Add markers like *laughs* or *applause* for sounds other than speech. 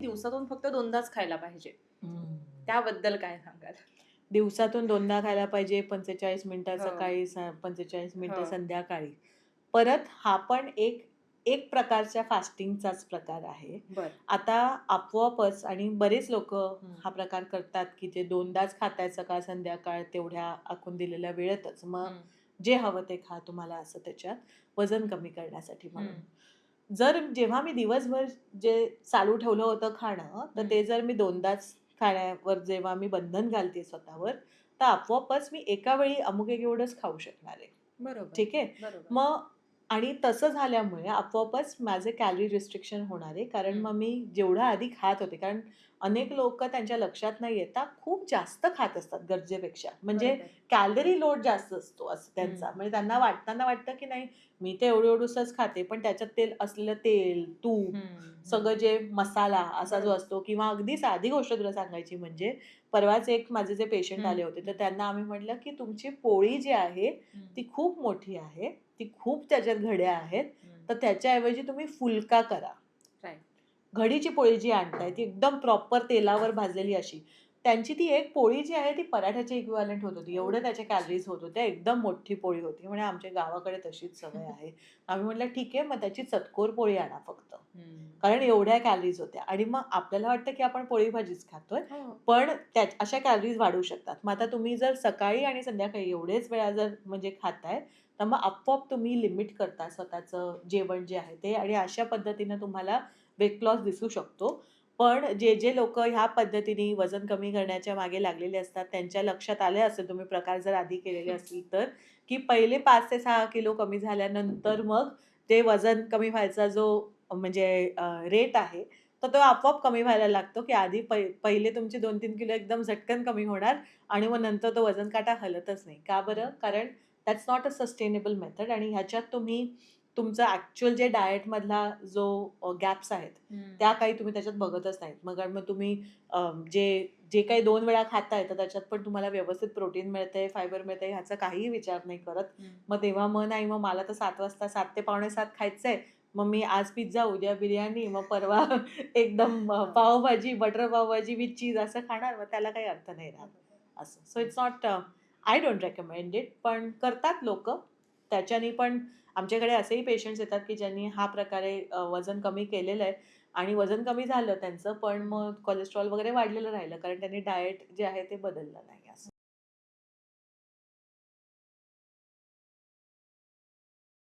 दिवसातून फक्त दोनदाच खायला पाहिजे. त्याबद्दल काय सांगाल? दिवसातून दोनदा खायला पाहिजे पंचेचाळीस मिनिटं हो. सकाळी पंचेचाळीस मिनिटं हो. संध्याकाळी. परत हा पण एक एक प्रकारच्या फास्टिंगचाच प्रकार आहे. आता आपोआपच आणि बरेच लोक हा प्रकार करतात की जे दोनदाच खातायत सकाळ संध्याकाळ तेवढ्या आखून दिलेल्या वेळेतच. मग जे हवं ते खा तुम्हाला असं त्याच्यात वजन कमी करण्यासाठी म्हणून. जर जेव्हा मी दिवसभर जे चालू ठेवलं होतं खाणं तर ते जर मी दोनदाच खाण्यावर जेव्हा मी बंधन घालते स्वतःवर तर आपोआपच मी एका वेळी अमुक एक एवढंच खाऊ शकणार आहे. बरोबर ठीक आहे? मग आणि तसं झाल्यामुळे आपोआपच माझे कॅलरी रिस्ट्रिक्शन होणार आहे कारण. मग मी जेवढं आधी खात होते कारण अनेक लोक त्यांच्या लक्षात नाही येता खूप जास्त खात असतात गरजेपेक्षा म्हणजे. कॅलरी लोड जास्त असतो असं त्यांचा. म्हणजे त्यांना वाटताना वाटतं की नाही मी ते एवढं एवढंसच खाते पण त्याच्यात तेल असलेलं तेल तूप. सगळं जे मसाला असा जो. असतो किंवा अगदी साधी गोष्ट तुला सांगायची म्हणजे परवाच एक माझे जे पेशंट. आले होते तर त्यांना आम्ही म्हटलं की तुमची पोळी जी आहे. ती खूप मोठी आहे ती खूप त्याच्यात घड्या आहेत. तर त्याच्याऐवजी तुम्ही फुलका करा. घडीची पोळी जी आणताय ती एकदम प्रॉपर तेलावर भाजलेली अशी त्यांची ती एक पोळी जी आहे ती पराठ्याची इक्विव्हॅलंट होत होती. एवढं त्याच्या कॅलरीज होत होत्या एकदम मोठी पोळी होती म्हणजे आमच्या गावाकडे तशीच सवय *laughs* आहे. आम्ही म्हटलं ठीक आहे मग त्याची चतकोर पोळी आणा फक्त. कारण एवढ्या कॅलरीज होत्या. आणि मग आपल्याला वाटतं की आपण पोळी भाजीच खातोय. हो. पण त्या अशा कॅलरीज वाढू शकतात. मग आता तुम्ही जर सकाळी आणि संध्याकाळी एवढेच वेळा जर म्हणजे खाताय तर मग आपोआप तुम्ही लिमिट करता स्वतःचं जेवण जे आहे ते. आणि अशा पद्धतीनं तुम्हाला वेट लॉस दिसू शकतो. पण जे जे लोक ह्या पद्धतीने वजन कमी करण्याच्या मागे लागलेले असतात त्यांच्या लक्षात आले असेल तुम्ही प्रकार जर आधी केलेले असतील तर की पहिले पाच ते सहा किलो कमी झाल्यानंतर मग ते वजन कमी व्हायचा जो म्हणजे रेट आहे तर तो आपोआप कमी व्हायला लागतो की आधी पै पहिले तुमचे दोन तीन किलो एकदम झटकन कमी होणार आणि मग नंतर तो वजन काटा हलतच नाही. का बरं? कारण that's not a sustainable method आणि ह्याच्यात तुम्ही तुमचं ॲक्च्युअल जे डाएटमधला जो गॅप्स आहेत. त्या काही तुम्ही त्याच्यात बघतच नाहीत. मग मग तुम्ही जे जे काही दोन वेळा खाताय तर त्याच्यात पण तुम्हाला व्यवस्थित प्रोटीन मिळतंय फायबर मिळतंय ह्याचा काहीही विचार नाही करत. मग तेव्हा मग नाही मग मला तर सात वाजता सात ते पावणे सात खायचंय. मग मी आज पिझ्झा उद्या बिर्याणी मग परवा *laughs* एकदम pav bhaji butter pav bhaji with cheese असं खाणार मग त्याला काही अर्थ नाही राहत. असं. So it's not I don't recommend it पण करतात लोक. त्याच्यानी पण आमच्याकडे असेही पेशंट्स येतात की ज्यांनी हा प्रकारे वजन कमी केलेलं आहे आणि वजन कमी झालं त्यांचं पण मग कोलेस्ट्रॉल वगैरे वाढलेलं राहिलं कारण त्यांनी डाएट जे आहे ते बदललं नाही.